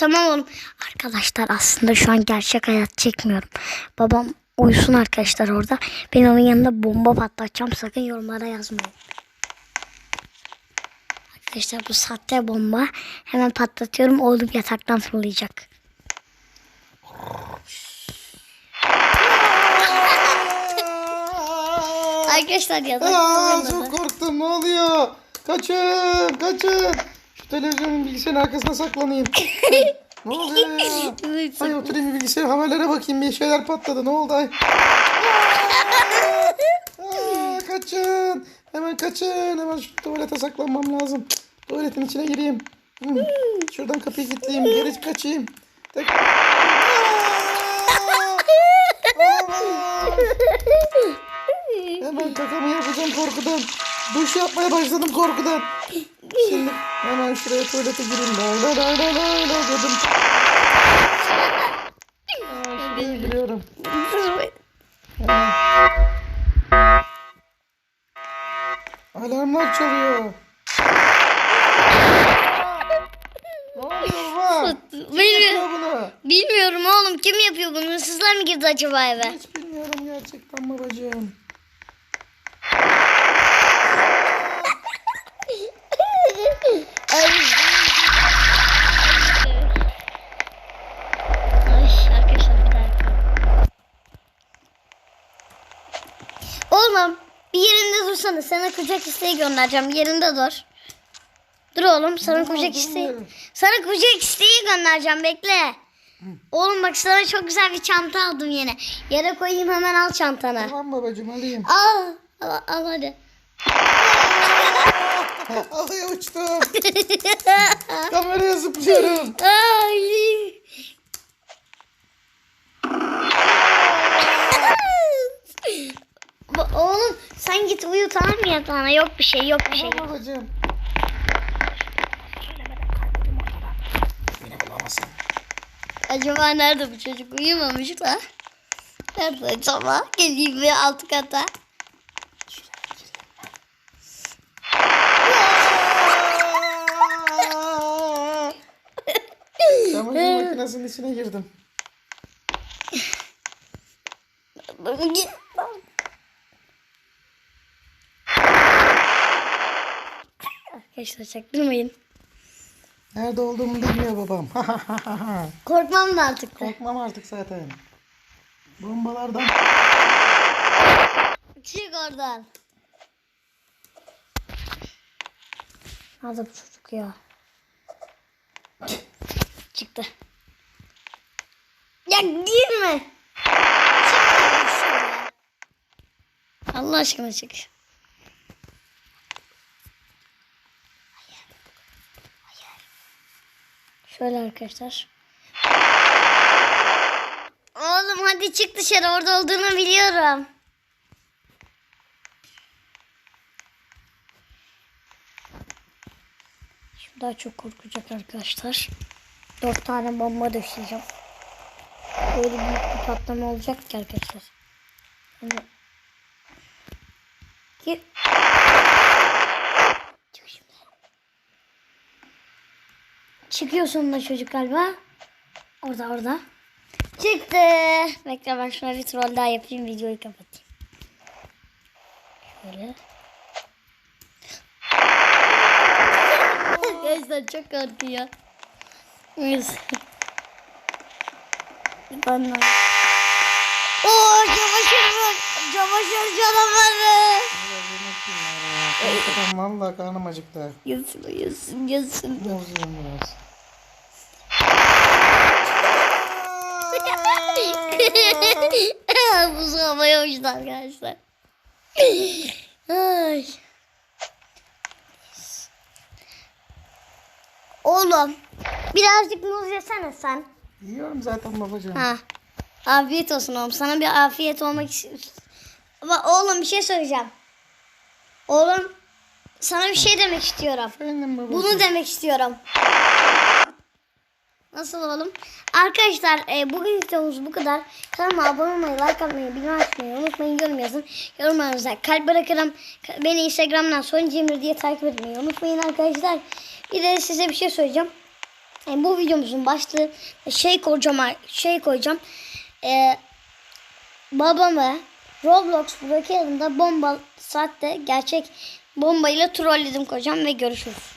tamam oğlum. Arkadaşlar aslında şu an gerçek hayat çekmiyorum. Babam uyusun arkadaşlar orada. Ben onun yanında bomba patlatacağım. Sakın yorumlara yazmayın. Arkadaşlar bu sahte bomba. Hemen patlatıyorum. Oğlum yataktan fırlayacak. Arkadaşlar Aa, yataktan çok korktum ne oluyor? Kaçın kaçın. Televizyonun bilgisayarın arkasına saklanayım. ne oluyor ya? Ay oturayım bir bilgisayar haberlere bakayım bir şeyler patladı ne oldu ay? Aa, kaçın. Hemen kaçın. Hemen şu tuvalete saklanmam lazım. Tuvaletin içine gireyim. Hı, Şuradan kapıyı kilitleyeyim. Geri kaçayım. Tek... Hemen kakamı yapacağım korkudan. Duş yapmaya başladım korkudan. Şimdi hemen şuraya tuvalete gireyim. Lay lay lay lay lay lay dedim. Şuraya giriyorum. Hemen. Alarmlar çalıyor. Ne oluyor? Bilmiyorum. Bunu? Bilmiyorum oğlum kim yapıyor bunu? Hırsızlar mı girdi acaba eve? Hiç bilmiyorum gerçekten babacığım. Ay arkadaşlar bir dakika. Oğlum bir yerinde dursana. Sana kucak isteği göndereceğim. Yerinde dur. Dur oğlum sana kucak isteği. Sana kucak isteği göndereceğim bekle. Oğlum bak sana çok güzel bir çanta aldım yine. Yere koyayım hemen al çantanı. Tamam babacığım alayım. Al. Al, al hadi. Havaya uçtum. Kameraya zıplıyorum. Ay. Bu- Oğlum sen git uyu tamam mı yatağına? Yok bir şey yok bir şey. Tamam babacığım. Beni bulamazsın. Acaba nerede bu çocuk uyumamış da? Nerede acaba? Geleyim bir alt kata. Çamaşır makinesinin içine girdim. Arkadaşlar çaktırmayın. Nerede olduğumu bilmiyor babam. Korkmam da artık. Korkmam artık zaten. Bombalardan. Çık oradan. Nerede bu çocuk ya? Çıktı. Ya girme. Çık. Allah aşkına çık. Şöyle arkadaşlar. Oğlum hadi çık dışarı orada olduğunu biliyorum. Şimdi daha çok korkacak arkadaşlar. Dört tane bomba döşeyeceğim. Böyle büyük bir patlama olacak ki arkadaşlar. Şimdi... Ki... Çık şimdi. Çıkıyor sonunda çocuk galiba. Orada orada. Çıktı. Bekle ben şuna bir troll daha yapayım videoyu kapatayım. Şöyle. Arkadaşlar çok korkuyor. Neyse. Ben Oo çamaşır bak. Çamaşır canavarı. Korkudan valla karnım acıktı. Yesin yesin yesin. Bozuyorum biraz. Buz havaya uçtu arkadaşlar. Ay. Oğlum birazcık muz yesene sen. Yiyorum zaten babacığım. Ha. Afiyet olsun oğlum. Sana bir afiyet olmak istiyorum. Oğlum bir şey söyleyeceğim. Oğlum sana bir şey demek istiyorum. Bunu demek istiyorum. Nasıl oğlum? Arkadaşlar e, bugün videomuz bu kadar. Kanalıma abone olmayı, like atmayı, bildirim açmayı unutmayın. Yorum yazın. Yorumlarınıza kalp bırakırım. Beni Instagram'dan Son Cemil diye takip etmeyi unutmayın arkadaşlar. Bir de size bir şey söyleyeceğim. Yani bu videomuzun başlığı şey koyacağım şey koyacağım. Ee, babamı Roblox buradaki yanında bomba saatte gerçek bombayla trolledim koyacağım ve görüşürüz.